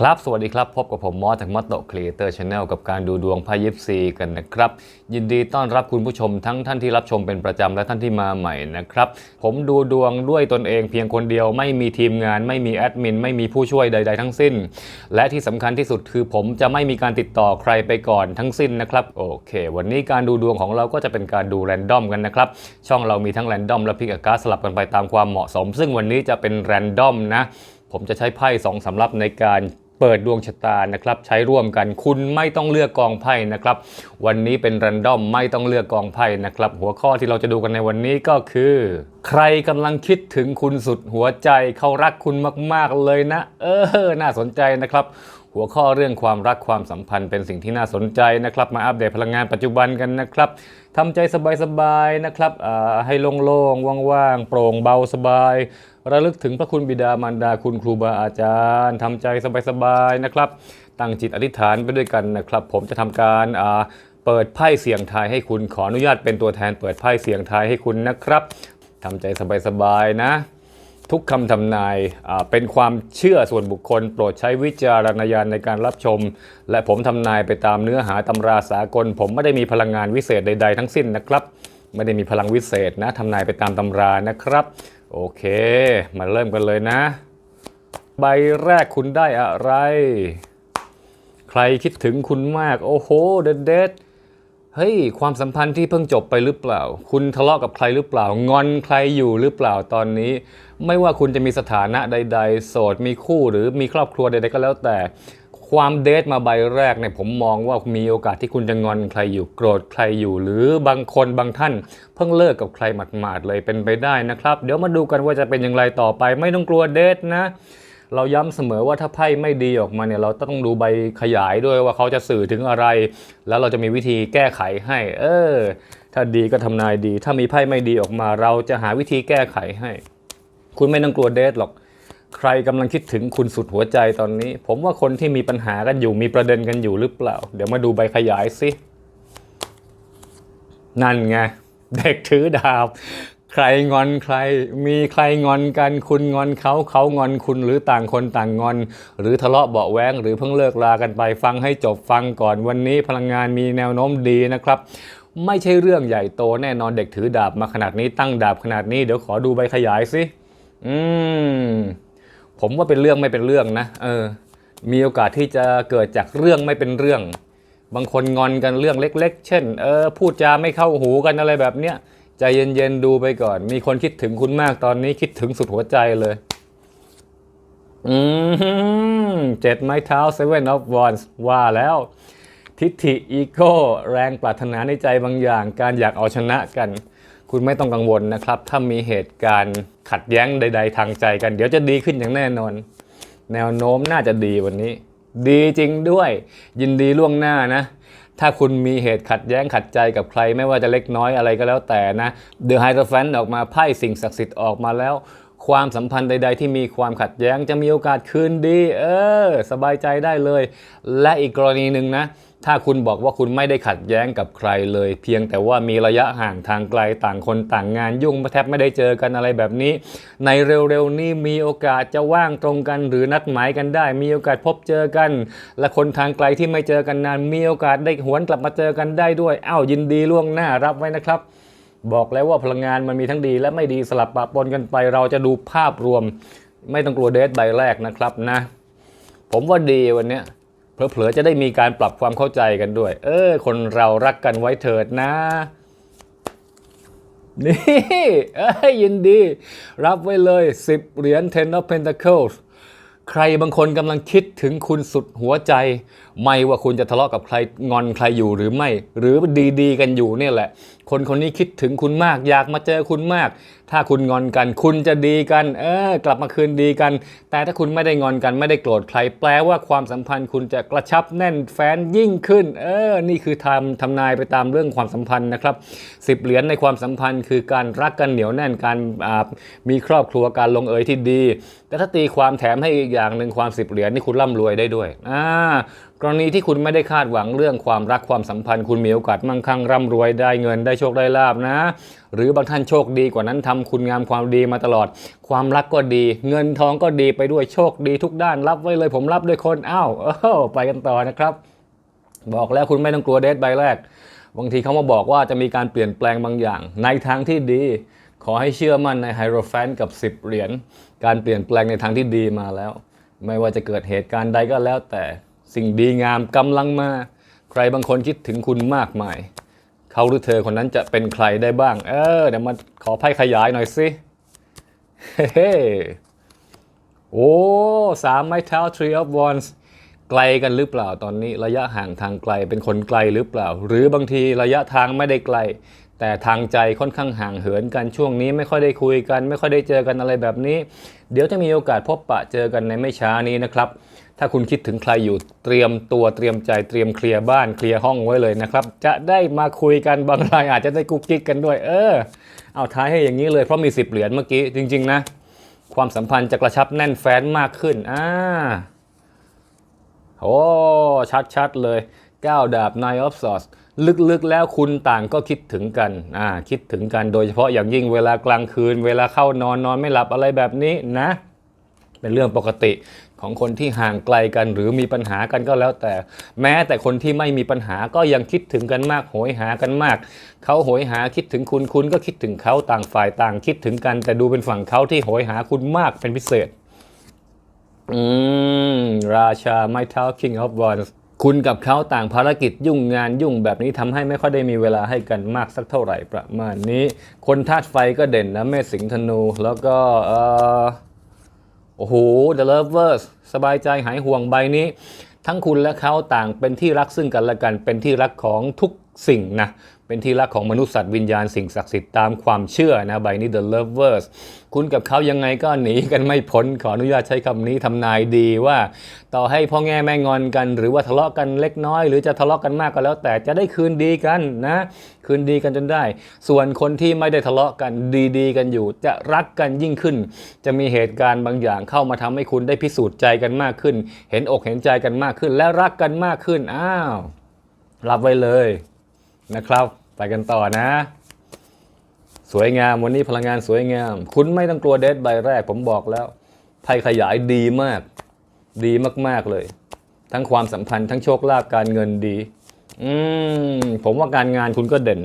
ครับ สวัสดีครับ พบกับผมมอสจากมอตโตครีเอเตอร์ชาแนลกับการดูดวงไพ่ยิปซีกันนะครับ ยินดีต้อนรับคุณผู้ชมทั้งท่านที่รับชมเป็นประจำและท่านที่มาใหม่นะครับ ผมดูดวงด้วยตนเองเพียงคนเดียวไม่มีทีมงาน ไม่มีแอดมิน ไม่มีผู้ช่วยใด ๆ ทั้งสิ้น และที่สำคัญที่สุดคือผมจะไม่มีการติดต่อใครไปก่อนทั้งสิ้นนะครับโอเค วันนี้การดูดวงของเราก็จะเป็นการดูแรนดอมกันนะครับช่องเรามีทั้งแรนดอมและพิกอาการสลับกันไปตามความเหมาะสม ซึ่งวันนี้จะเป็นแรนดอมนะผมจะใช้ไพ่สองสำรับในการ เปิดดวงชะตานะครับใช้ร่วมกันคุณไม่ต้องเลือกกองไพ่นะครับ วันนี้เป็นรันดอมไม่ต้องเลือกกองไพ่นะครับ หัวข้อที่เราจะดูกันในวันนี้ก็คือ ใครกำลังคิดถึงคุณสุดหัวใจเขารักคุณมาก ๆเลยนะ เออ น่าสนใจนะครับ หัวข้อเรื่องความรักความสัมพันธ์เป็นสิ่งที่น่าสนใจนะครับ มาอัปเดตพลังงานปัจจุบันกันนะครับทำใจสบายๆนะครับให้โล่งๆว่างๆโปร่งเบาสบาย ระลึกถึงพระคุณบิดามารดาคุณครูบาอาจารย์ทำใจสบายๆนะครับ ตั้งจิตอธิษฐานไปด้วยกันนะครับ ผมจะทำการเปิดไพ่เสียงทายให้คุณขออนุญาตเป็นตัวแทนเปิดไพ่เสียงทายให้คุณนะครับทำใจสบายๆนะ ทุกคำทำนายเป็นความเชื่อส่วนบุคคล โปรดใช้วิจารณญาณในการรับชม และผมทำนายไปตามเนื้อหาตำราสากล ผมไม่ได้มีพลังงานวิเศษใด ๆ ทั้งสิ้นนะครับ ไม่ได้มีพลังวิเศษนะทำนายไปตามตำรานะครับ โอเค มาเริ่มกันเลยนะ ใบแรกคุณได้อะไร ใครคิดถึงคุณมาก โอ้โหเด็ดเด็ดเฮ้ยความสัมพันธ์ที่เพิ่งจบไปหรือเปล่า คุณทะเลาะกับใครหรือเปล่างอนใครอยู่หรือเปล่าตอนนี้ ไม่ว่าคุณจะมีสถานะใด ๆ โสดมีคู่หรือมีครอบครัวใดๆก็แล้วแต่ ความเดทมาใบแรกเนี่ยผมมองว่ามีโอกาสที่คุณจะงอนใครอยู่โกรธใครอยู่ หรือบางคนบางท่าน เพิ่งเลิกกับใครหมาดๆเลยเป็นไปได้นะครับ เดี๋ยวมาดูกันว่าจะเป็นอย่างไรต่อไป ไม่ต้องกลัวเดทนะเราย้ำเสมอว่าถ้าไพ่ไม่ดีออกมาเนี่ยเราต้องดูใบขยายด้วยว่าเขาจะสื่อถึงอะไร แล้วเราจะมีวิธีแก้ไขให้ เออ ถ้าดีก็ทำนายดี ถ้ามีไพ่ไม่ดีออกมา เราจะหาวิธีแก้ไขให้ คุณไม่ต้องกลัวเดทหรอก ใครกำลังคิดถึงคุณสุดหัวใจตอนนี้ ผมว่าคนที่มีปัญหากันอยู่มีประเด็นกันอยู่หรือเปล่า เดี๋ยวมาดูใบขยายสินั่นไงเด็กถือดาบใครงอนใครมีใครงอนกันคุณงอนเขาเขางอนคุณหรือต่างคนต่างงอน หรือทะเลาะเบาแวงหรือเพิ่งเลิกลากันไปฟังให้จบฟังก่อนวันนี้พลังงานมีแนวโน้มดีนะครับ ไม่ใช่เรื่องใหญ่โตแน่นอนเด็กถือดาบมาขนาดนี้ตั้งดาบขนาดนี้เดี๋ยวขอดูใบขยายสิ อืมผมว่าเป็นเรื่องไม่เป็นเรื่องนะเออ มีโอกาสที่จะเกิดจากเรื่องไม่เป็นเรื่อง บางคนงอนกันเรื่องเล็ก ๆ เช่น เออพูดจาไม่เข้าหูกันอะไรแบบเนี้ยใจเย็นๆดูไปก่อน มีคนคิดถึงคุณมากตอนนี้คิดถึงสุดหัวใจเลย อืมเจ็ดไม้เท้า Seven of Wands ว่าแล้ว ทิฏฐิอีโก้แรงปรารถนาในใจบางอย่าง การอยากเอาชนะกัน คุณไม่ต้องกังวลนะครับ ถ้ามีเหตุการณ์ขัดแย้งใด ๆ ทางใจกัน เดี๋ยวจะดีขึ้นอย่างแน่นอน แนวโน้มน่าจะดีวันนี้ ดีจริงด้วย ยินดีล่วงหน้านะ ถ้าคุณมีเหตุขัดแย้งขัดใจกับใคร ไม่ว่าจะเล็กน้อยอะไรก็แล้วแต่นะ The h i e r o p h a n t ออกมาไพ่สิ่งศักดิ์สิทธิ์ออกมาแล้วความสัมพันธ์ใด ๆ ที่มีความขัดแย้งจะมีโอกาสคืนดี เออ สบายใจได้เลย และอีกกรณีหนึ่งนะ ถ้าคุณบอกว่าคุณไม่ได้ขัดแย้งกับใครเลย เพียงแต่ว่ามีระยะห่างทางไกลต่างคนต่างงานยุ่งแทบไม่ได้เจอกันอะไรแบบนี้ ในเร็วๆนี้มีโอกาสจะว่างตรงกัน หรือนัดหมายกันได้ มีโอกาสพบเจอกัน และคนทางไกลที่ไม่เจอกันนาน มีโอกาสได้หวนกลับมาเจอกันได้ด้วยอ้าวยินดีล่วงหน้ารับไว้นะครับ บอกแล้วว่าพลังงานมันมีทั้งดีและไม่ดีสลับปะปนกันไป เราจะดูภาพรวม ไม่ต้องกลัวเดทใบแรกนะครับนะ ผมว่าดีวันนี้ เผลอๆจะได้มีการปรับความเข้าใจกันด้วย เออ คนเรารักกันไว้เถิดนะ นี่ เอ้ยยินดี รับไว้เลย 10 เหรียญ Ten of Pentacles ใครบางคนกำลังคิดถึงคุณสุดหัวใจ ไม่ว่าคุณจะทะเลาะกับใครงอนใครอยู่หรือไม่ หรือดีๆ กันอยู่เนี่ยแหละ คนคนนี้คิดถึงคุณมาก อยากมาเจอคุณมาก ถ้าคุณงอนกัน คุณจะดีกัน เออกลับมาคืนดีกัน แต่ถ้าคุณไม่ได้งอนกันไม่ได้โกรธใคร แปลว่าความสัมพันธ์คุณจะกระชับแน่นแฟ้นยิ่งขึ้น เออ นี่คือทำทำนายไปตามเรื่องความสัมพันธ์นะครับสิบเหรียญในความสัมพันธ์ คือการรักกันเหนียวแน่นการมีครอบครัวการลงเอยที่ดี แต่ถ้าตีความแถมให้อย่างหนึ่งความสิบเหรียญนี่คุณร่ำรวยได้ด้วยอ่ากรณีที่คุณไม่ได้คาดหวังเรื่องความรักความสัมพันธ์ คุณมีโอกาสมั่งคั่งร่ำรวยได้เงินได้โชคได้ลาบนะ หรือบางท่านโชคดีกว่านั้นทำคุณงามความดีมาตลอด ความรักก็ดี เงินทองก็ดีไปด้วยโชคดีทุกด้านรับไว้เลยผมรับด้วยคนอ้าวไปกันต่อนะครับ บอกแล้วคุณไม่ต้องกลัวเดทใบแรกบางทีเขามาบอกว่าจะมีการเปลี่ยนแปลงบางอย่าง ในทางที่ดี ขอให้เชื่อมั่นในไฮโรแฟนกับ 10 เหรียญการเปลี่ยนแปลงในทางที่ดีมาแล้ว ไม่ว่าจะเกิดเหตุการณ์ใดก็แล้วแต่สิ่งดีงามกำลังมา ใครบางคนคิดถึงคุณมากมาย เขาหรือเธอคนนั้นจะเป็นใครได้บ้าง เออเดี๋ยวมาขอไพ่ขยายหน่อยสิเฮ้โอ้สามไม้เท้า Three of Wands ไกลกันหรือเปล่าตอนนี้ระยะห่างทางไกลเป็นคนไกลหรือเปล่า หรือบางทีระยะทางไม่ได้ไกล แต่ทางใจค่อนข้างห่างเหินกันช่วงนี้ไม่ค่อยได้คุยกัน ไม่ค่อยได้เจอกันอะไรแบบนี้ เดี๋ยวจะมีโอกาสพบปะเจอกันในไม่ช้านี้นะครับ ถ้าคุณคิดถึงใครอยู่เตรียมตัวเตรียมใจเตรียมเคลียร์บ้านเคลียร์ห้องไว้เลยนะครับ จะได้มาคุยกันบางรายอาจจะได้กุ๊กกิ๊กกันด้วย เออ เอาท้ายให้อย่างนี้เลยเพราะมี 10 เหรียญเมื่อกี้จริง ๆ นะ ความสัมพันธ์จะกระชับแน่นแฟ้นมากขึ้นอ่าโอ้ชัดๆเลย 9 ดาบ Nine of Swords ลึกๆแล้วคุณต่างก็คิดถึงกันอ่าคิดถึงกันโดยเฉพาะอย่างยิ่งเวลากลางคืน เวลาเข้านอนนอนไม่หลับอะไรแบบนี้นะ เป็นเรื่องปกติของคนที่ห่างไกลกันหรือมีปัญหากันก็แล้วแต่ แม้แต่คนที่ไม่มีปัญหาก็ยังคิดถึงกันมากโหยหากันมาก เขาโหยหาคิดถึงคุณคุณก็คิดถึงเขาต่างฝ่ายต่างคิดถึงกัน แต่ดูเป็นฝั่งเขาที่โหยหาคุณมากเป็นพิเศษอืมราชาไม้เท้า King of Wands คุณกับเขาต่างภารกิจยุ่งงานยุ่งแบบนี้ทำให้ไม่ค่อยได้มีเวลาให้กันมากสักเท่าไหร่ประมาณนี้ คนธาตุไฟก็เด่นนะเมษสิงห์ธนู แล้วก็เออโอ้โห The Lovers สบายใจหายห่วงใบนี้ ทั้งคุณและเขาต่างเป็นที่รักซึ่งกันและกันเป็นที่รักของทุกสิ่งนะ เป็นที่รักของมนุษย์สัตว์วิญญาณสิ่งศักดิ์สิทธิ์ตามความเชื่อนะใบนี้ The Lovers คุณกับเขายังไงก็หนีกันไม่พ้นขออนุญาตใช้คำนี้ทำนายดีว่า ต่อให้พ่อแง่แม่งอนกัน หรือว่าทะเลาะกันเล็กน้อย หรือจะทะเลาะกันมากก็แล้ว แต่จะได้คืนดีกันนะคืนดีกันจนได้ ส่วนคนที่ไม่ได้ทะเลาะกันดีๆ กันอยู่ จะรักกันยิ่งขึ้น จะมีเหตุการณ์บางอย่างเข้ามาทำให้คุณได้พิสูจน์ใจกันมากขึ้น เห็นอกเห็นใจกันมากขึ้น และรักกันมากขึ้นอ้าวรับไว้เลย นะครับ ไปกันต่อนะ สวยงามวันนี้พลังงานสวยงาม คุณไม่ต้องกลัวเดทใบแรกผมบอกแล้วไพ่ขยายดีมาก ดีมาก ๆ เลย ทั้งความสัมพันธ์ทั้งโชคลาภการเงินดี อืมผมว่าการงานคุณก็เด่น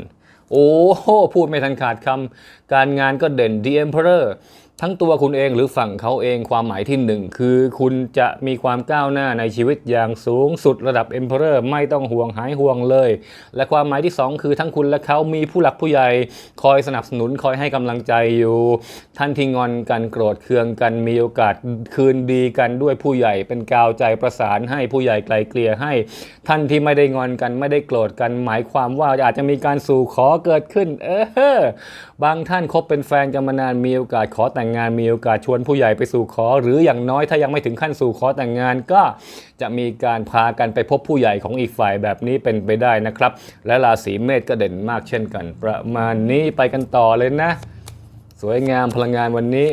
โอ้โหพูดไม่ทันขาดคำการงานก็เด่น The Emperor ทั้งตัวคุณเองหรือฝั่งเขาเองความหมายที่หนึ่งคือคุณจะมีความก้าวหน้าในชีวิตอย่างสูงสุดระดับ Emperor ไม่ต้องห่วงหายห่วงเลย และความหมายที่สองคือทั้งคุณและเขามีผู้หลักผู้ใหญ่ คอยสนับสนุนคอยให้กำลังใจอยู่ ท่านที่งอนกันโกรธเคืองกันมีโอกาสคืนดีกันด้วยผู้ใหญ่ เป็นกาวใจประสานให้ผู้ใหญ่ไกลเกลี่ยให้ ท่านที่ไม่ได้งอนกันไม่ได้โกรธกัน หมายความว่าอาจจะมีการสู่ขอเกิดขึ้น เออบางท่านคบเป็นแฟนกันมานานมีโอกาสขอแต่งงานมีโอกาสชวนผู้ใหญ่ไปสู่ขอ หรืออย่างน้อยถ้ายังไม่ถึงขั้นสู่ขอแต่งงานก็จะมีการพากันไปพบผู้ใหญ่ของอีกฝ่ายแบบนี้เป็นไปได้นะครับ และราศีเมษก็เด่นมากเช่นกัน ประมาณนี้ไปกันต่อเลยนะ สวยงามพลังงานวันนี้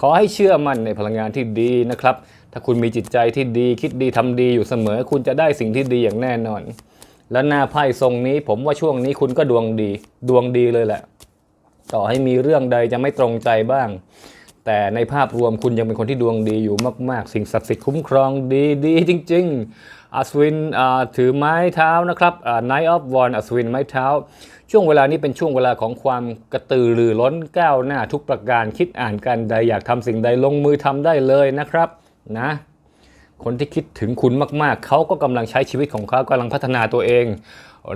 ขอให้เชื่อมั่นในพลังงานที่ดีนะครับ ถ้าคุณมีจิตใจที่ดีคิดดีทำดีอยู่เสมอ คุณจะได้สิ่งที่ดีอย่างแน่นอน และหน้าไพ่ทรงนี้ ผมว่าช่วงนี้คุณก็ดวงดี ดวงดีเลยแหละ ต่อให้มีเรื่องใดจะไม่ตรงใจบ้าง แต่ในภาพรวมคุณยังเป็นคนที่ดวงดีอยู่มาก ๆ สิ่งศักดิ์สิทธิ์คุ้มครองดีดีจริง ๆอัศวินถือไม้เท้านะครับ night of w a n อัศวินไม้เท้า ช่วงเวลานี้เป็นช่วงเวลาของความกระตือรือร้นก้าวหน้าทุกประการคิดอ่านกันใดอยากทำสิ่งใดลงมือทำได้เลยนะครับนะคนที่คิดถึงคุณมาก ๆ เขาก็กำลังใช้ชีวิตของเขากำลังพัฒนาตัวเอง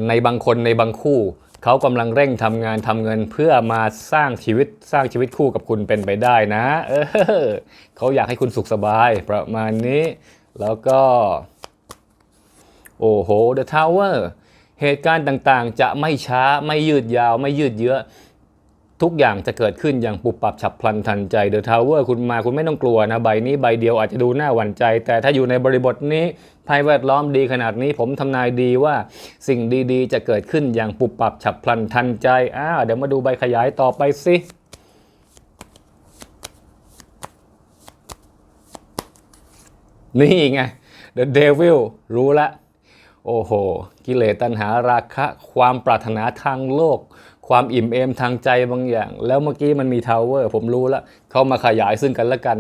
ในบางคนในบางคู่ เขากำลังเร่งทำงานทำเงินเพื่อมาสร้างชีวิตสร้างชีวิตคู่กับคุณเป็นไปได้นะ เออเขาอยากให้คุณสุขสบายประมาณนี้ แล้วก็ โอ้โห The Tower เหตุการณ์ต่างๆ จะไม่ช้าไม่ยืดยาวไม่ยืดเยื้อทุกอย่างจะเกิดขึ้นอย่างปุบปับฉับพลันทันใจเดอะทาวเวอร์คุณมาคุณไม่ต้องกลัวนะ ใบนี้ใบเดียวอาจจะดูน่าหวั่นใจ แต่ถ้าอยู่ในบริบทนี้ ภัยแวดล้อมดีขนาดนี้ผมทำนายดีว่าสิ่งดีๆ จะเกิดขึ้นอย่างปุบปับฉับพลันทันใจอ้าวเดี๋ยวมาดูใบขยายต่อไปสินี่ไง The Devil รู้ละ โอ้โห กิเลสตัณหาราคะ ความปรารถนาทางโลก ความอิ่มเอมทางใจบางอย่าง แล้วเมื่อกี้มันมีทาวเวอร์ ผมรู้ล้วเขามาขยายซึ่งกันและกัน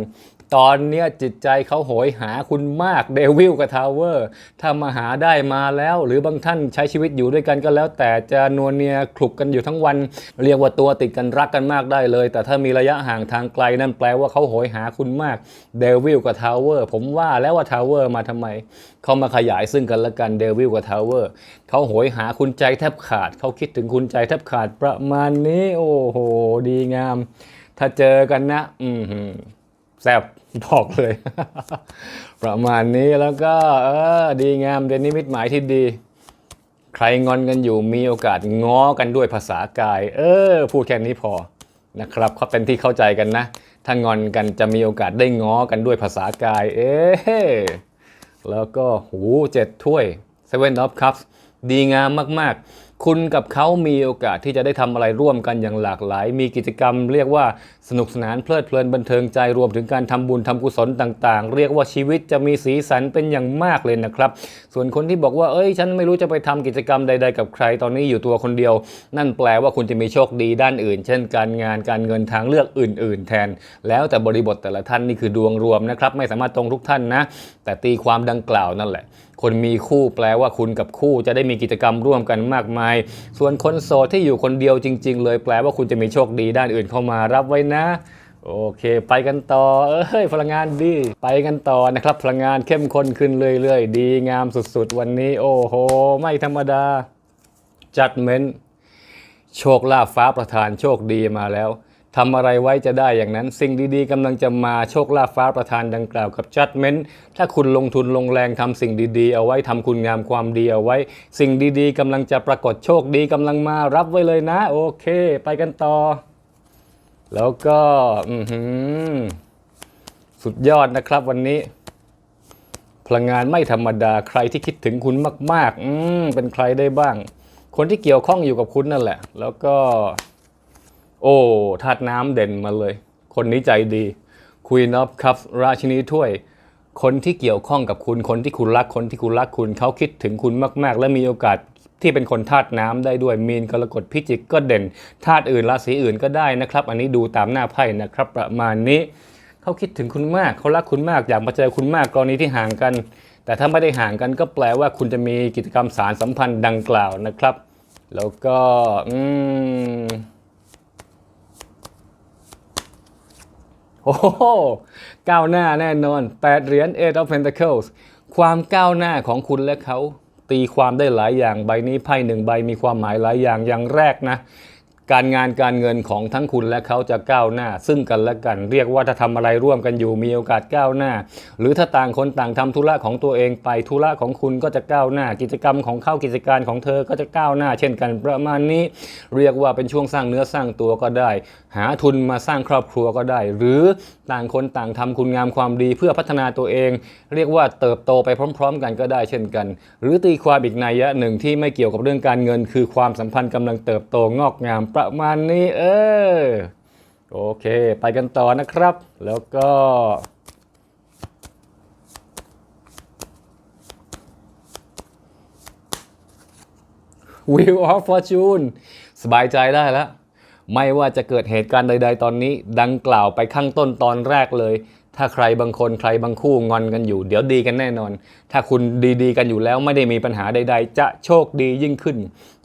ตอนเนี้ยจิตใจเขาโหยหาคุณมากเดวิลกับทาวเวอร์ถ้ามาหาได้มาแล้ว หรือบางท่านใช้ชีวิตอยู่ด้วยกันก็แล้ว แต่จะนวลเนียคลุกกันอยู่ทั้งวัน เรียกว่าตัวติดกันรักกันมากได้เลย แต่ถ้ามีระยะห่างทางไกลนั่นแปลว่าเขาโหยหาคุณมากเดวิลกับทาวเวอร์ผมว่าแล้วว่าทาวเวอร์มาทำไมเขามาขยายซึ่งกันและกันเดวิลกับทาวเวอร์เขาโหยหาคุณใจแทบขาดเขาคิดถึงคุณใจแทบขาดประมาณนี้ โอ้โห ดีงาม ถ้าเจอกันนะ อืมแซบ บอกเลย ประมาณนี้แล้วก็เออดีงามเป็นนิมิตหมายที่ดี ใครงอนกันอยู่มีโอกาสง้อกันด้วยภาษากาย เออ พูดแค่นี้พอนะครับเขาเป็นที่เข้าใจกันนะ ถ้างอนกันจะมีโอกาสได้ง้อกันด้วยภาษากาย เอ๊แล้วก็หูเจ็ดถ้วย Seven of Cups ดีงามมาก ๆ คุณกับเขามีโอกาสที่จะได้ทำอะไรร่วมกันอย่างหลากหลาย มีกิจกรรมเรียกว่าสนุกสนานเพลิดเพลินบันเทิงใจรวมถึงการทำบุญทำกุศลต่าง ๆ เรียกว่าชีวิตจะมีสีสันเป็นอย่างมากเลยนะครับ ส่วนคนที่บอกว่าเอ้ย ฉันไม่รู้จะไปทำกิจกรรมใด ๆ กับใครตอนนี้อยู่ตัวคนเดียว นั่นแปลว่าคุณจะมีโชคดีด้านอื่น เช่น การงานการเงินทางเลือกอื่น ๆ แทน แล้วแต่บริบทแต่ละท่านนี่คือดวงรวมนะครับไม่สามารถตรงทุกท่านนะ แต่ตีความดังกล่าวนั่นแหละ คนมีคู่แปลว่าคุณกับคู่จะได้มีกิจกรรมร่วมกันมากมาย ส่วนคนโสดที่อยู่คนเดียวจริง ๆ เลยแปลว่าคุณจะมีโชคดีด้านอื่นเข้ามารับไว้นะโอเค ไปกันต่อ เอ้ย พลังงานดี ไปกันต่อนะครับ พลังงานเข้มข้นขึ้นเรื่อยๆ ดีงามสุดๆ วันนี้ โอ้โห ไม่ธรรมดา จัดเม้น โชคลาภฟ้าประทานโชคดีมาแล้ว ทำอะไรไว้จะได้อย่างนั้น สิ่งดีๆกำลังจะมาโชคลาภฟ้าประทานดังกล่าวกับจัดเม้นถ้าคุณลงทุนลงแรงทำสิ่งดีๆ เอาไว้ทำคุณงามความดีเอาไว้ สิ่งดีๆกำลังจะปรากฏโชคดีกำลังมารับไว้เลยนะ โอเค ไปกันต่อ แล้วก็สุดยอดนะครับวันนี้ พลังงานไม่ธรรมดาใครที่คิดถึงคุณมาก ๆ อืมเป็นใครได้บ้าง คนที่เกี่ยวข้องอยู่กับคุณนั่นแหละ แล้วก็ โอ้ธาตุน้ำเด่นมาเลย คนนี้ใจดี Queen of Cups ราชินีถ้วย คนที่เกี่ยวข้องกับคุณ คนที่คุณรัก คนที่คุณรักคุณ เขาคิดถึงคุณมาก ๆ และมีโอกาสที่เป็นคนธาตุน้ำได้ด้วยมีนกรกฎพิจิกก็เด่นธาตุอื่นราศีอื่นก็ได้นะครับ อันนี้ดูตามหน้าไพ่นะครับ ประมาณนี้เขาคิดถึงคุณมากเขารักคุณมากอยากมาเจอคุณมากกรณีที่ห่างกัน แต่ถ้าไม่ได้ห่างกันก็แปลว่าคุณจะมีกิจกรรมสารสัมพันธ์ดังกล่าวนะครับ แล้วก็อืม อ้โหก้าวหน้าแน่นอน 8 เหรียญ Eight of Pentacles ความก้าวหน้าของคุณและเขาตีความได้หลายอย่างใบนี้ไพ่หนึ่งใบมีความหมายหลายอย่างอย่างแรกนะ การงานการเงินของทั้งคุณและเขาจะก้าวหน้า ซึ่งกันและกัน เรียกว่าถ้าทำอะไรร่วมกันอยู่มีโอกาสก้าวหน้า หรือถ้าต่างคนต่างทำธุระของตัวเองไปธุระของคุณก็จะก้าวหน้า กิจกรรมของเขากิจการของเธอก็จะก้าวหน้า เช่นกันประมาณนี้ เรียกว่าเป็นช่วงสร้างเนื้อสร้างตัวก็ได้ หาทุนมาสร้างครอบครัวก็ได้ หรือต่างคนต่างทำคุณงามความดีเพื่อพัฒนาตัวเอง เรียกว่าเติบโตไปพร้อม ๆ กันก็ได้เช่นกัน หรือตีความอีกนัยยะหนึ่งที่ไม่เกี่ยวกับเรื่องการเงิน คือความสัมพันธ์กำลังเติบโตงอกงามประมาณนี้เออโอเค ไปกันต่อนะครับ แล้วก็ Wheel of Fortune สบายใจได้แล้ว ไม่ว่าจะเกิดเหตุการณ์ใด ๆ ตอนนี้ ดังกล่าวไปข้างต้นตอนแรกเลย ถ้าใครบางคนใครบางคู่งอนกันอยู่ เดี๋ยวดีกันแน่นอน ถ้าคุณดีๆ กันอยู่แล้วไม่ได้มีปัญหาใด ๆ จะโชคดียิ่งขึ้น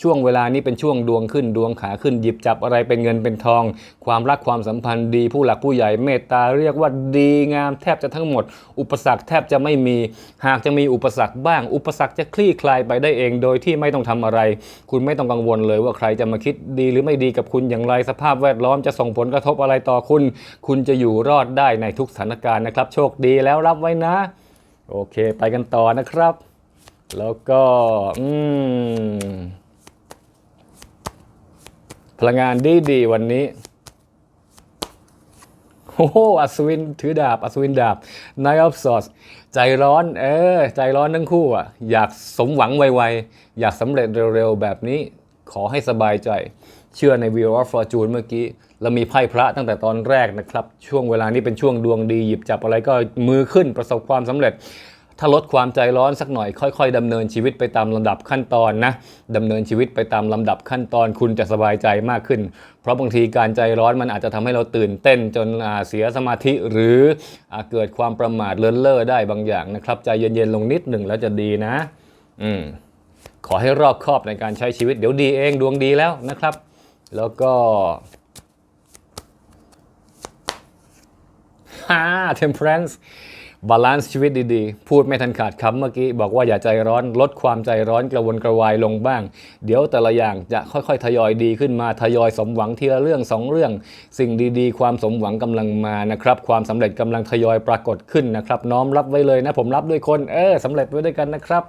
ช่วงเวลานี้เป็นช่วงดวงขึ้นดวงขาขึ้นหยิบจับอะไรเป็นเงินเป็นทอง ความรักความสัมพันธ์ดีผู้หลักผู้ใหญ่เมตตาเรียกว่าดีงามแทบจะทั้งหมด อุปสรรคแทบจะไม่มี หากจะมีอุปสรรคบ้าง อุปสรรคจะคลี่คลายไปได้เองโดยที่ไม่ต้องทำอะไร คุณไม่ต้องกังวลเลยว่าใครจะมาคิดดีหรือไม่ดีกับคุณอย่างไรสภาพแวดล้อมจะส่งผลกระทบอะไรต่อคุณ คุณจะอยู่รอดได้ในทุกสถานการณ์นะครับ โชคดีแล้วรับไว้นะ โอเค ไปกันต่อนะครับ แล้วก็อืมพลังงานดีดีๆวันนี้โอ้โหอัศวินถือดาบ อัศวินดาบ Knight of Swords ใจร้อน เออ ใจร้อนทั้งคู่อะ อยากสมหวังไวๆ อยากสำเร็จเร็วๆ แบบนี้ ขอให้สบายใจ เชื่อใน Wheel of Fortune เมื่อกี้ เรามีไพ่พระตั้งแต่ตอนแรกนะครับ ช่วงเวลานี้เป็นช่วงดวงดีหยิบจับอะไรก็มือขึ้นประสบความสำเร็จ ถ้าลดความใจร้อนสักหน่อยค่อย ๆดำเนินชีวิตไปตามลำดับขั้นตอนนะดำเนินชีวิตไปตามลำดับขั้นตอนคุณจะสบายใจมากขึ้น เพราะบางทีการใจร้อนมันอาจจะทำให้เราตื่นเต้นจนเสียสมาธิหรืออเกิดความประมาทเลินเล่อได้บางอย่างนะครับ ใจเย็นๆลงนิดหนึ่งแล้วจะดีนะ อืมขอให้รอบคอบในการใช้ชีวิตเดี๋ยวดีเองดวงดีแล้วนะครับ แล้วก็ ฮ่า temperance บาลานซ์ชีวิตดีๆ พูดไม่ทันขาดคำเมื่อกี้ บอกว่าอย่าใจร้อนลดความใจร้อนกระวนกระวายลงบ้าง เดี๋ยวแต่ละอย่างจะค่อยๆ ทยอยดีขึ้นมาทยอยสมหวังทีละเรื่องสองเรื่อง สิ่งดีๆ ความสมหวังกำลังมานะครับ ความสำเร็จกำลังทยอยปรากฏขึ้นนะครับ น้อมรับไว้เลยนะ ผมรับด้วยคน เออสำเร็จไว้ด้วยกันนะครับ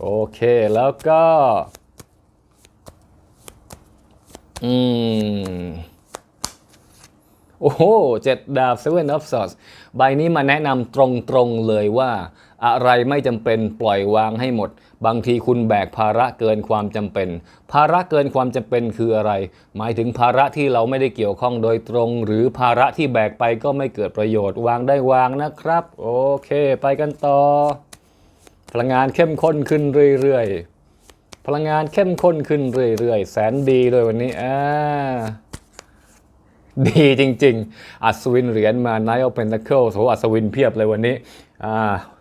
โอเคแล้วก็ อืม โอ้โหเจ็ดดาบ Seven of Swords ใบนี้มาแนะนำตรงๆเลยว่า อะไรไม่จำเป็นปล่อยวางให้หมด บางทีคุณแบกภาระเกินความจำเป็น ภาระเกินความจำเป็นคืออะไร หมายถึงภาระที่เราไม่ได้เกี่ยวข้องโดยตรง หรือภาระที่แบกไปก็ไม่เกิดประโยชน์วางได้วางนะครับ โอเค ไปกันต่อ พลังงานเข้มข้นขึ้นเรื่อยๆพลังงานเข้มข้นขึ้นเรื่อยๆ แสนดีเลยวันนี้อ่า ดีจริง ๆ อัศวินเหรียญมา Knight of Pentacles โหอัศวินเพียบเลยวันนี้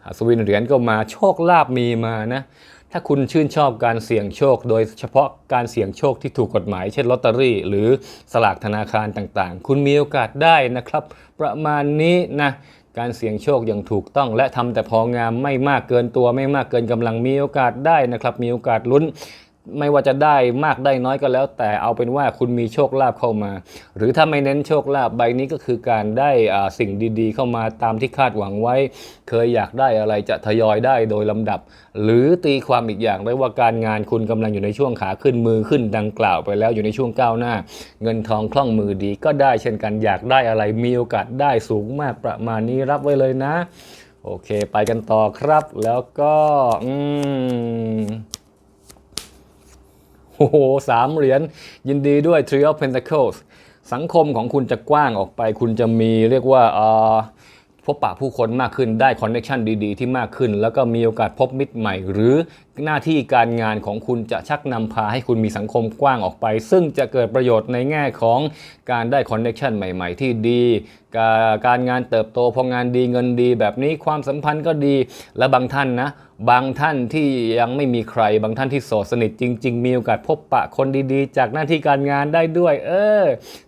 อัศวินเหรียญก็มาโชคลาภมีมานะ ถ้าคุณชื่นชอบการเสี่ยงโชค โดยเฉพาะการเสี่ยงโชคที่ถูกกฎหมาย เช่นลอตเตอรี่ หรือสลากธนาคารต่างๆ คุณมีโอกาสได้นะครับ ประมาณนี้นะการเสี่ยงโชคอย่างถูกต้อง และทำแต่พองามไม่มากเกินตัวไม่มากเกินกำลังมีโอกาสได้นะครับ มีโอกาสลุ้น ไม่ว่าจะได้มากได้น้อยก็แล้ว แต่เอาเป็นว่าคุณมีโชคลาภเข้ามา หรือถ้าไม่เน้นโชคลาภใบนี้ก็คือการได้สิ่งดีๆ เข้ามาตามที่คาดหวังไว้ เคยอยากได้อะไรจะทยอยได้โดยลำดับ หรือตีความอีกอย่างได้ว่าการงานคุณกำลังอยู่ในช่วงขาขึ้นมือขึ้นดังกล่าวไปแล้วอยู่ในช่วงก้าวหน้า เงินทองคล่องมือดีก็ได้เช่นกันอยากได้อะไรมีโอกาสได้สูงมากประมาณนี้รับไว้เลยนะ โอเค ไปกันต่อครับ แล้วก็อืม โอ้โหสามเหรียญยินดีด้วย Three of Pentacles สังคมของคุณจะกว้างออกไป คุณจะมีเรียกว่าพบปะผู้คนมากขึ้นได้คอนเนคชันดีๆ ที่มากขึ้น แล้วก็มีโอกาสพบมิตรใหม่ หรือหน้าที่การงานของคุณจะชักนำพาให้คุณมีสังคมกว้างออกไป ซึ่งจะเกิดประโยชน์ในแง่ของการได้คอนเน t ชันใหม่ ๆ ที่ดีการการงานเติบโตพองานดีเงินดี แบบนี้ความสัมพันธ์ก็ดีและบางท่านนะ บางท่านที่ยังไม่มีใคร บางท่านที่โสดสนิทจริง ๆ มีโอกาสพบปะคนดีๆ จากหน้าที่การงานได้ด้วย เออ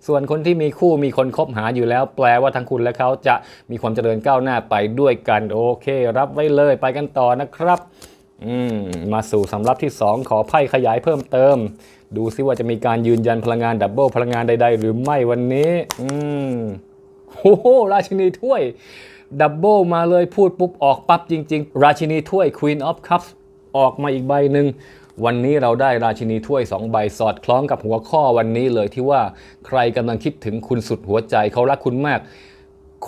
ส่วนคนที่มีคู่มีคนคบหาอยู่แล้ว แปลว่าทั้งคุณและเขาจะมีความเจริญก้าวหน้าไปด้วยกันโอเค รับไว้เลยไปกันต่อนะครับ อืมมาสู่สำรับที่ 2 ขอไพ่ขยายเพิ่มเติม ดูซิว่าจะมีการยืนยันพลังงานดับเบิลพลังงานใด ๆ หรือไม่วันนี้ อืมโอ้โหราชินีถ้วยดับเบิลมาเลยพูดปุ๊บออกปั๊บจริง ๆ ราชินีถ้วย Queen of Cups ออกมาอีกใบหนึ่งวันนี้เราได้ราชินีถ้วย 2 ใบสอดคล้องกับหัวข้อวันนี้เลยที่ว่าใครกำลังคิดถึงคุณสุดหัวใจเขารักคุณมาก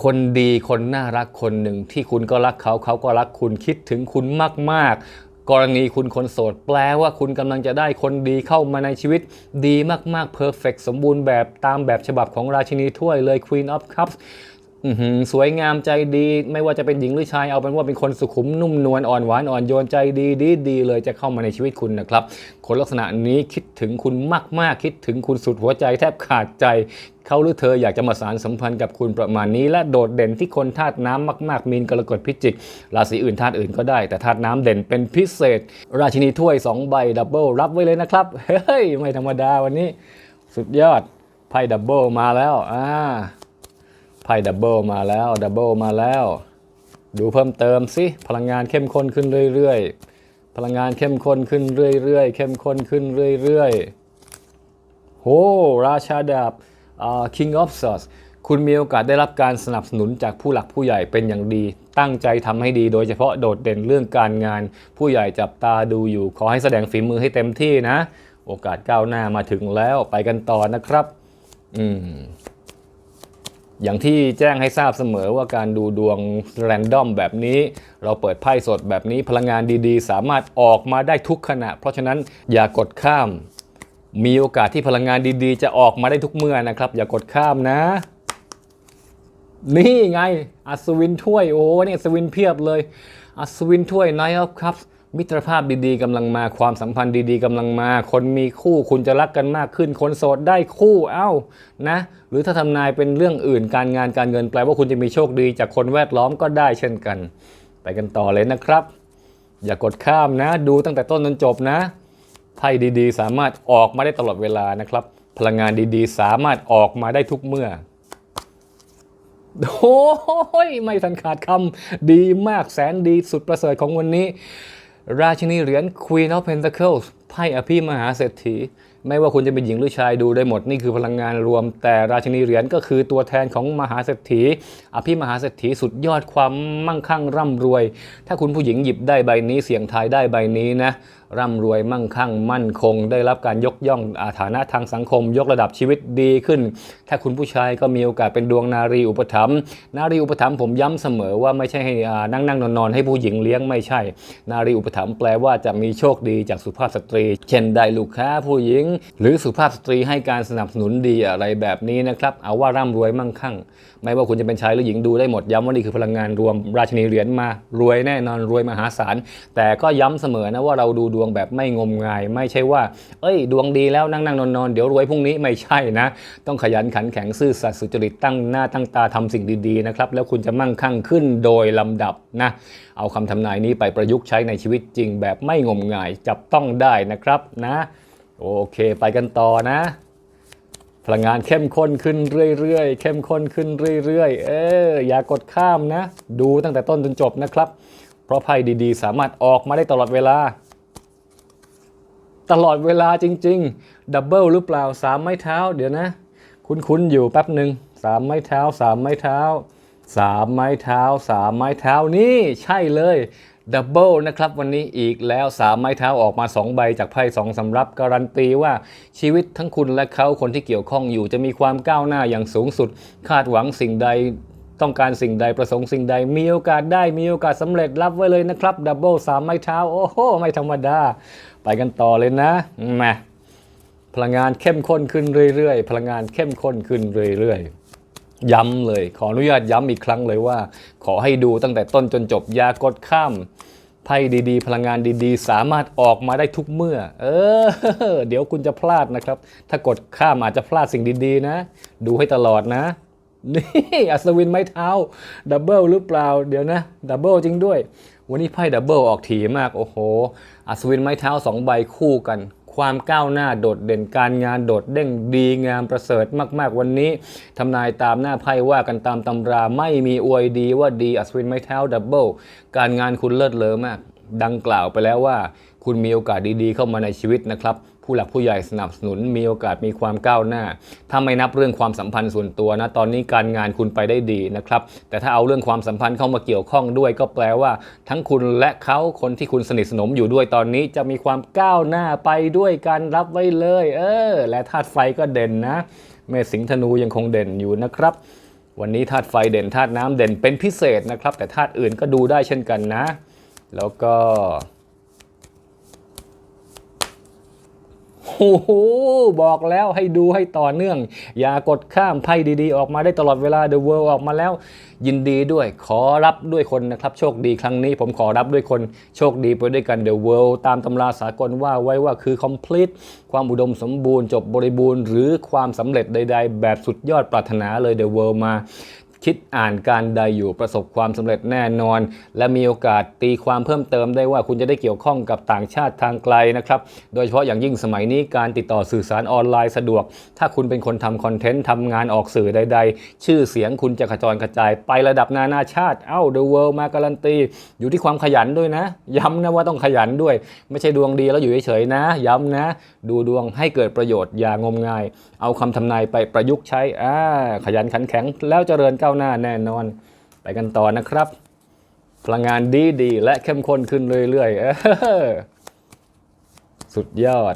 คนดีคนน่ารักคนหนึ่งที่คุณก็รักเขาเขาก็รักคุณคิดถึงคุณมาก ๆ กรณีคุณคนโสดแปลว่าคุณกำลังจะได้คนดีเข้ามาในชีวิต ดีมากๆเพอร์เฟกสมบูรณ์แบบตามแบบฉบับของราชินีถ้วยเลย Queen of Cups สวยงามใจดี ไม่ว่าจะเป็นหญิงหรือชายเอาเป็นว่าเป็นคนสุขุมนุ่มนวลอ่อนหวานอ่อนโยนใจดีดีดีเลยจะเข้ามาในชีวิตคุณนะครับ คนลักษณะนี้คิดถึงคุณมาก ๆ คิดถึงคุณสุดหัวใจแทบขาดใจเขาหรือเธออยากจะมาสารสัมพันธ์กับคุณประมาณนี้ และโดดเด่นที่คนธาตุน้ำมากๆ มีนกรกฎพิจิก ราศีอื่นธาตุอื่นก็ได้ แต่ธาตุน้ำเด่นเป็นพิเศษ ราชินีถ้วย 2 ใบดับเบิลรับไว้เลยนะครับ เฮ้ย ไม่ธรรมดาวันนี้ สุดยอดไพ่ดับเบิลมาแล้วอ่า ไพ่ดับเบิลมาแล้วดับเบิลมาแล้ว ดูเพิ่มเติมสิพลังงานเข้มข้นขึ้นเรื่อยๆ พลังงานเข้มข้นขึ้นเรื่อยๆ เข้มข้นขึ้นเรื่อยๆโหราชาดาบอ่า King of Swords คุณมีโอกาสได้รับการสนับสนุนจากผู้หลักผู้ใหญ่เป็นอย่างดี ตั้งใจทำให้ดีโดยเฉพาะโดดเด่นเรื่องการงาน ผู้ใหญ่จับตาดูอยู่ ขอให้แสดงฝีมือให้เต็มที่นะ โอกาสก้าวหน้ามาถึงแล้วไปกันต่อนะครับ อืม อย่างที่แจ้งให้ทราบเสมอว่าการดูดวงแรนดอมแบบนี้ เราเปิดไพ่สดแบบนี้พลังงานดีๆ สามารถออกมาได้ทุกขณะ เพราะฉะนั้นอย่ากดข้าม มีโอกาสที่พลังงานดีๆ จะออกมาได้ทุกเมื่อนะครับ อย่ากดข้ามนะ นี่ไงอัศวินถ้วยโอ้เนี่ยอัศวินเพียบเลยอัศวินถ้วย Knight of Cups มิตรภาพดีๆกำลังมาความสัมพันธ์ดีๆกำลังมา คนมีคู่คุณจะรักกันมากขึ้น คนโสดได้คู่เอ้านะ หรือถ้าทำนายเป็นเรื่องอื่นการงานการเงินแปลว่าคุณจะมีโชคดีจากคนแวดล้อมก็ได้เช่นกัน ไปกันต่อเลยนะครับ อย่ากดข้ามนะ ดูตั้งแต่ต้นจนจบนะไพ่ดีๆ สามารถออกมาได้ตลอดเวลานะครับ พลังงานดีๆ สามารถออกมาได้ทุกเมื่อโอ้ยไม่ทันขาดคำดีมากแสนดีสุดประเสริฐของวันนี้ ราชินีเหรียญ Queen of Pentacles ไพ่อภิมหาเศรษฐี ไม่ว่าคุณจะเป็นหญิงหรือชายดูได้หมด นี่คือพลังงานรวม แต่ราชินีเหรียญก็คือตัวแทนของมหาเศรษฐี อภิมหาเศรษฐีสุดยอดความมั่งคั่งร่ำรวย ถ้าคุณผู้หญิงหยิบได้ใบนี้เสี่ยงทายได้ใบนี้นะ ร่ำรวยมั่งคั่งมั่นคง ได้รับการยกย่องอาฐานะทางสังคม ยกระดับชีวิตดีขึ้น ถ้าคุณผู้ชายก็มีโอกาสเป็นดวงนารีอุปถัมภ์นารีอุปถัมภ์ผมย้ำเสมอว่าไม่ใช่ให้นั่งนั่งนอนนอนให้ผู้หญิงเลี้ยงไม่ใช่ นารีอุปถัมภ์แปลว่าจะมีโชคดีจากสุภาพสตรี เช่นได้ลูกค้าผู้หญิง หรือสุภาพสตรีให้การสนับสนุนดีอะไรแบบนี้นะครับเอาว่าร่ำรวยมั่งคั่ง ไม่ว่าคุณจะเป็นชายหรือหญิงดูได้หมดย้ำว่านี่คือพลังงานรวมราชินีเหรียญมารวยแน่นอนรวยมหาศาลแต่ก็ย้ำเสมอนะว่าเราดูดวงแบบไม่งมงาย ไม่ใช่ว่า เอ้ย ดวงดีแล้วนั่งนั่งนอนนอนเดี๋ยวรวยพรุ่งนี้ไม่ใช่นะ ต้องขยันขันแข็งซื่อสัตย์สุจริตตั้งหน้าตั้งตาทำสิ่งดีๆนะครับแล้วคุณจะมั่งคั่งขึ้นโดยลำดับนะเอาคำทำนายนี้ไปประยุกต์ใช้ในชีวิตจริง แบบไม่งมงายจับต้องได้นะครับนะ โอเค ไปกันต่อนะพลังงานเข้มข้นขึ้นเรื่อยๆ เข้มข้นขึ้นเรื่อยๆ เอออย่ากดข้ามนะ ดูตั้งแต่ต้นจนจบนะครับ เพราะไพ่ดีๆ สามารถออกมาได้ตลอดเวลา ตลอดเวลาจริง ๆ ดับเบิลหรือเปล่าสามไม้เท้า เดี๋ยวนะ คุ้นๆอยู่แป๊บหนึ่งสามไม้เท้าสามไม้เท้าสามไม้เท้าสามไม้เท้านี่ใช่เลยดับเบิลนะครับวันนี้อีกแล้วสามไม้เท้าออกมา 2 ใบจากไพ่สองสำรับการันตีว่าชีวิตทั้งคุณและเขาคนที่เกี่ยวข้องอยู่จะมีความก้าวหน้าอย่างสูงสุด คาดหวังสิ่งใดต้องการสิ่งใดประสงค์สิ่งใดมีโอกาสได้มีโอกาสสำเร็จรับไว้เลยนะครับดับเบิลสามไม้เท้าโอ้โหไม่ธรรมดา ไปกันต่อเลยนะแหมพลังงานเข้มข้นขึ้นเรื่อยๆ พลังงานเข้มข้นขึ้นเรื่อยๆย้ำเลย ขออนุญาตย้ำอีกครั้งเลยว่า ขอให้ดูตั้งแต่ต้นจนจบยากดข้ามไพ่ดีๆ พลังงานดีๆ สามารถออกมาได้ทุกเมื่อ เออ เดี๋ยวคุณจะพลาดนะครับ ถ้ากดข้ามอาจจะพลาดสิ่งดีๆ นะ ดูให้ตลอดนะ นี่อัศวินไม้เท้าดับเบิลหรือเปล่า เดี๋ยวนะ ดับเบิลจริงด้วย วันนี้ไพ่ดับเบิลออกถี่มาก โอ้โห อัศวินไม้เท้าสองใบคู่กัน ความก้าวหน้าโดดเด่นการงานโดดเด้งดีงามประเสริฐมากๆวันนี้ทำนายตามหน้าไพ่ว่ากันตามตำราไม่มีอวยดีว่าดีอัศวินไม้เท้าดับเบิลการงานคุณเลิศเลอมาก ดังกล่าวไปแล้วว่า คุณมีโอกาสดีๆเข้ามาในชีวิตนะครับ ผู้หลักผู้ใหญ่สนับสนุนมีโอกาสมีความก้าวหน้า ถ้าไม่นับเรื่องความสัมพันธ์ส่วนตัวนะตอนนี้การงานคุณไปได้ดีนะครับ แต่ถ้าเอาเรื่องความสัมพันธ์เข้ามาเกี่ยวข้องด้วย ก็แปลว่า ทั้งคุณและเขาคนที่คุณสนิทสนมอยู่ด้วยตอนนี้จะมีความก้าวหน้าไปด้วยกันรับไว้เลย เออ และธาตุไฟก็เด่นนะเมษสิงห์ธนูยังคงเด่นอยู่นะครับ วันนี้ธาตุไฟเด่นธาตุน้ำเด่นเป็นพิเศษนะครับ แต่ธาตุอื่นก็ดูได้เช่นกันนะ แล้วก็ โอ้โหบอกแล้วให้ดูให้ต่อเนื่อง อย่ากดข้ามไพ่ดีๆ ออกมาได้ตลอดเวลา The World ออกมาแล้ว ยินดีด้วยขอรับด้วยคนนะครับ โชคดีครั้งนี้ผมขอรับด้วยคนโชคดีไปด้วยกัน The World ตามตำราสากลว่าไว้ว่าคือ complete ความอุดมสมบูรณ์จบบริบูรณ์ หรือความสำเร็จใด ๆ แบบสุดยอดปรารถนาเลย The World มา คิดอ่านการใดอยู่ประสบความสำเร็จแน่นอน และมีโอกาสตีความเพิ่มเติมได้ว่าคุณจะได้เกี่ยวข้องกับต่างชาติทางไกลนะครับ โดยเฉพาะอย่างยิ่งสมัยนี้การติดต่อสื่อสารออนไลน์สะดวก ถ้าคุณเป็นคนทำคอนเทนต์ทำงานออกสื่อใด ๆ ชื่อเสียงคุณจะกระจรกระจายไประดับนานาชาติ เอ้า The World มาการันตี อยู่ที่ความขยันด้วยนะ ย้ำนะว่าต้องขยันด้วย ไม่ใช่ดวงดีแล้วอยู่เฉยๆนะ ย้ำนะ ดูดวงให้เกิดประโยชน์อย่างมงาย เอาคำทำนายไปประยุกต์ใช้อ่าขยันขันแข็งแล้วเจริญก้าข้าวหน้าแน่นอน ไปกันต่อนะครับ พลังงานดีดีๆและเข้มข้นขึ้นเรื่อยๆสุดยอด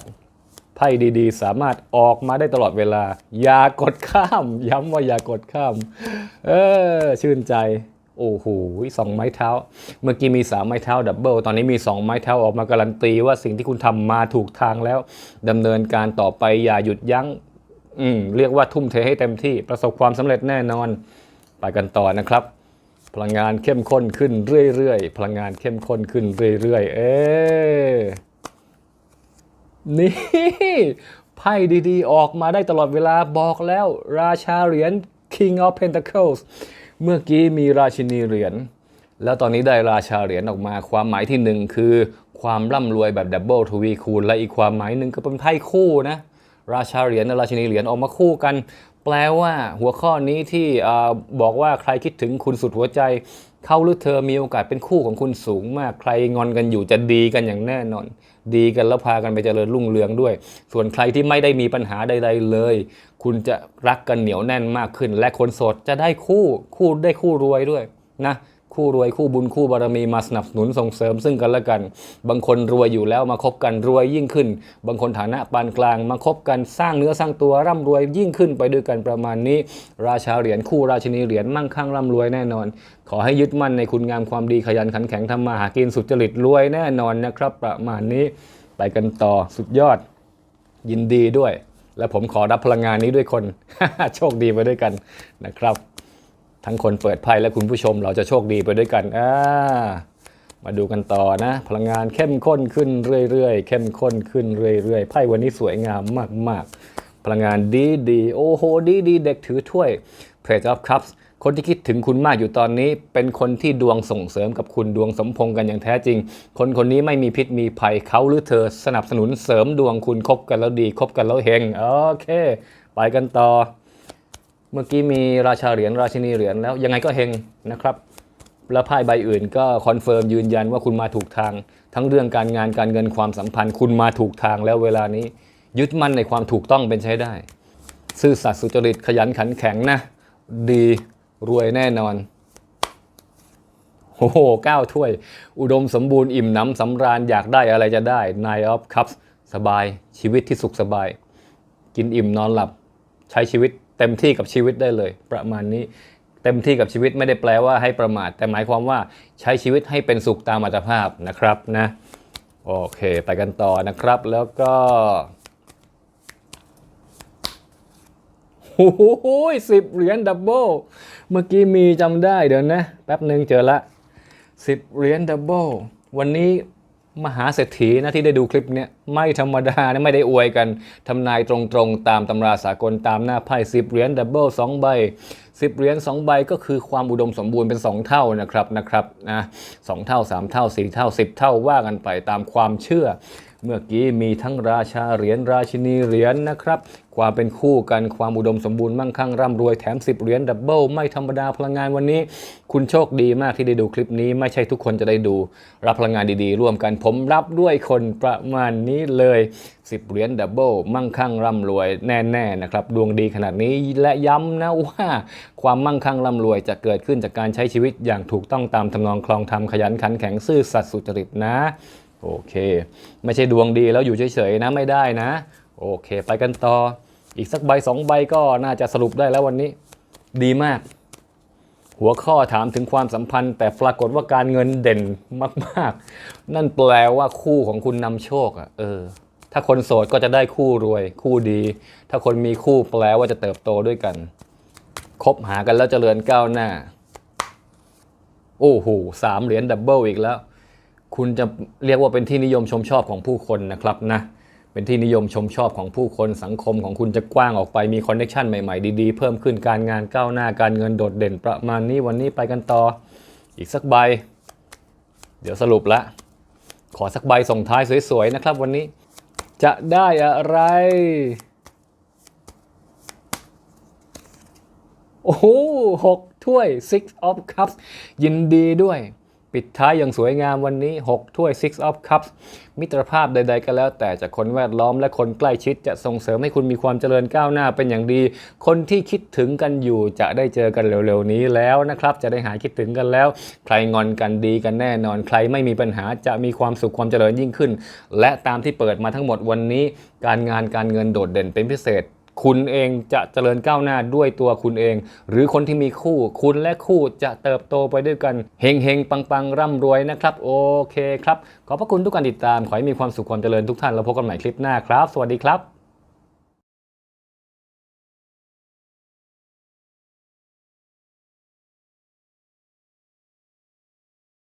ไพ่ดีๆ สามารถออกมาได้ตลอดเวลา อย่ากดข้าม ย้ำว่าอย่ากดข้าม เออ ชื่นใจโอ้โหสองไม้เท้า เมื่อกี้มีสามไม้เท้าดับเบิลตอนนี้มีสองไม้เท้าออกมาการันตีว่าสิ่งที่คุณทำมาถูกทางแล้วดำเนินการต่อไปอย่าหยุดยัง้ง อืม เรียกว่าทุ่มเทให้เต็มที่ประสบความสำเร็จแน่นอน ไปกันต่อนะครับ พลังงานเข้มข้นขึ้นเรื่อยๆ พลังงานเข้มข้นขึ้นเรื่อยๆ เอ๊นี่ไพ่ดีๆ ออกมาได้ตลอดเวลาบอกแล้วราชาเหรียญ King of Pentacles เมื่อกี้มีราชินีเหรียญ แล้วตอนนี้ได้ราชาเหรียญออกมาความหมายที่หนึ่งคือความร่ำรวยแบบดับเบิลทวีคูณและอีกความหมายหนึ่งก็เป็นไพ่คู่นะ ราชาเหรียญและราชินีเหรียญออกมาคู่กัน แปลว่าหัวข้อนี้ที่บอกว่าใครคิดถึงคุณสุดหัวใจ เขาหรือเธอมีโอกาสเป็นคู่ของคุณสูงมาก ใครงอนกันอยู่จะดีกันอย่างแน่นอน ดีกันแล้วพากันไปเจริญรุ่งเรืองด้วย ส่วนใครที่ไม่ได้มีปัญหาใด ๆ เลย คุณจะรักกันเหนียวแน่นมากขึ้น และคนโสดจะได้คู่คู่ได้คู่รวยด้วยนะ คู่รวยคู่บุญคู่บารมีมาสนับสนุนส่งเสริมซึ่งกันและกัน บางคนรวยอยู่แล้วมาคบกันรวยยิ่งขึ้น บางคนฐานะปานกลางมาคบกันสร้างเนื้อสร้างตัวร่ำรวยยิ่งขึ้นไปด้วยกันประมาณนี้ ราชาเหรียญคู่ราชินีเหรียญมั่งคั่งร่ำรวยแน่นอน ขอให้ยึดมั่นในคุณงามความดีขยันขันแข็งทำมาหากินสุจริตรวยแน่นอนนะครับ ประมาณนี้ไปกันต่อสุดยอด ยินดีด้วย และผมขอรับพลังงานนี้ด้วยคน โชคดีไปด้วยกันนะครับ ทั้งคนเปิดไพ่และคุณผู้ชมเราจะโชคดีไปด้วยกันอ่ามาดูกันต่อนะ พลังงานเข้มข้นขึ้นเรื่อยๆ เข้มข้นขึ้นเรื่อยๆ ไพ่วันนี้สวยงามมากๆ พลังงานดีดีๆโอ้โหดีดีๆเด็กถือถ้วย Page of Cups คนที่คิดถึงคุณมากอยู่ตอนนี้ เป็นคนที่ดวงส่งเสริมกับคุณดวงสมพงษ์กันอย่างแท้จริง คนคนนี้ไม่มีพิษมีภัยเขาหรือเธอสนับสนุนเสริมดวงคุณคบกันแล้วดีคบกันแล้วเฮงโอเค ไปกันต่อ เมื่อกี้มีราชาเหรียญราชินีเหรียญแล้วยังไงก็เฮงนะครับ แล้วไพ่ใบอื่นก็คอนเฟิร์มยืนยันว่าคุณมาถูกทาง ทั้งเรื่องการงานการเงินความสัมพันธ์ คุณมาถูกทางแล้วเวลานี้ ยึดมั่นในความถูกต้องเป็นใช้ได้ ซื่อสัตย์สุจริตขยันขันแข็งนะ ดีรวยแน่นอนโอ้โหเก้าถ้วย อุดมสมบูรณ์อิ่มหน้ำสำราญอยากได้อะไรจะได้ Nine of Cups สบายชีวิตที่สุขสบาย กินอิ่มนอนหลับใช้ชีวิต เต็มที่กับชีวิตได้เลย ประมาณนี้ เต็มที่กับชีวิตไม่ได้แปลว่าให้ประมาท แต่หมายความว่าใช้ชีวิตให้เป็นสุขตามอัตภาพนะครับนะโอเค ไปกันต่อนะครับแล้วก็โอ้โหสิบเหรียญดับเบิลเมื่อกี้มีจำได้เดี๋ยวนะ แป๊บหนึ่งเจอละสิบเหรียญดับเบิลวันนี้ มหาเศรษฐีนะที่ได้ดูคลิปนี้ไม่ธรรมดานะไม่ได้อวยกันทำนายตรงๆ ตามตำราสากลตามหน้าไพ่สิบเหรียญดับเบิลสองใบสิบเหรียญสองใบก็คือความอุดมสมบูรณ์เป็นสองเท่านะครับนะครับนะสองเท่าสามเท่าสี่เท่าสิบเท่าว่ากันไปตามความเชื่อ เมื่อกี้มีทั้งราชาเหรียญราชินีเหรียญนะครับ ความเป็นคู่กันความอุดมสมบูรณ์มั่งคั่งร่ำรวยแถม 10 เหรียญดับเบิลไม่ธรรมดาพลังงานวันนี้ คุณโชคดีมากที่ได้ดูคลิปนี้ ไม่ใช่ทุกคนจะได้ดู รับพลังงานดีๆ ร่วมกันผมรับด้วยคนประมาณนี้เลย 10 เหรียญดับเบิลมั่งคั่งร่ำรวยแน่ๆนะครับดวงดีขนาดนี้และย้ำนะว่าความมั่งคั่งร่ำรวยจะเกิดขึ้นจากการใช้ชีวิตอย่างถูกต้องตามทำนองคลองธรรมขยันขันแข็งซื่อสัตย์สุจริตนะ โอเค ไม่ใช่ดวงดีแล้วอยู่เฉยๆนะไม่ได้นะ โอเค ไปกันต่อ อีกสักใบสองใบก็น่าจะสรุปได้แล้ววันนี้ ดีมาก หัวข้อถามถึงความสัมพันธ์ แต่ปรากฏว่าการเงินเด่นมากๆ นั่นแปลว่าคู่ของคุณนำโชคอะเออ ถ้าคนโสดก็จะได้คู่รวย คู่ดี ถ้าคนมีคู่แปลว่าจะเติบโตด้วยกัน คบหากันแล้วเจริญก้าวหน้า โอ้โหสามเหรียญดับเบิลอีกแล้ว คุณจะเรียกว่าเป็นที่นิยมชมชอบของผู้คนนะครับนะเป็นที่นิยมชมชอบของผู้คนสังคมของคุณจะกว้างออกไปมีคอนเนคชันใหม่ๆดีๆ เพิ่มขึ้นการงานก้าวหน้าการเงินโดดเด่นประมาณนี้วันนี้ไปกันต่อ อีกสักใบ เดี๋ยวสรุปละ ขอสักใบส่งท้ายสวยๆนะครับ วันนี้จะได้อะไร โอ้โหหกถ้วย six of cups ยินดีด้วย ปิดท้ายอย่างสวยงามวันนี้ 6 ถ้วย six of cups มิตรภาพใด ๆ ก็แล้ว แต่จากคนแวดล้อมและคนใกล้ชิดจะส่งเสริมให้คุณมีความเจริญก้าวหน้าเป็นอย่างดี คนที่คิดถึงกันอยู่จะได้เจอกันเร็วๆนี้แล้วนะครับ จะได้หายคิดถึงกันแล้ว ใครงอนกันดีกันแน่นอน ใครไม่มีปัญหาจะมีความสุขความเจริญยิ่งขึ้น และตามที่เปิดมาทั้งหมดวันนี้ การงานการเงินโดดเด่นเป็นพิเศษ คุณเองจะเจริญก้าวหน้าด้วยตัวคุณเอง หรือคนที่มีคู่ คุณและคู่จะเติบโตไปด้วยกันเฮงเฮงปังปังร่ำรวยนะครับ โอเคครับ ขอบพระคุณทุกการติดตาม ขอให้มีความสุขความเจริญทุกท่าน แล้วพบกันใหม่คลิปหน้าครับ สวัสดีครับ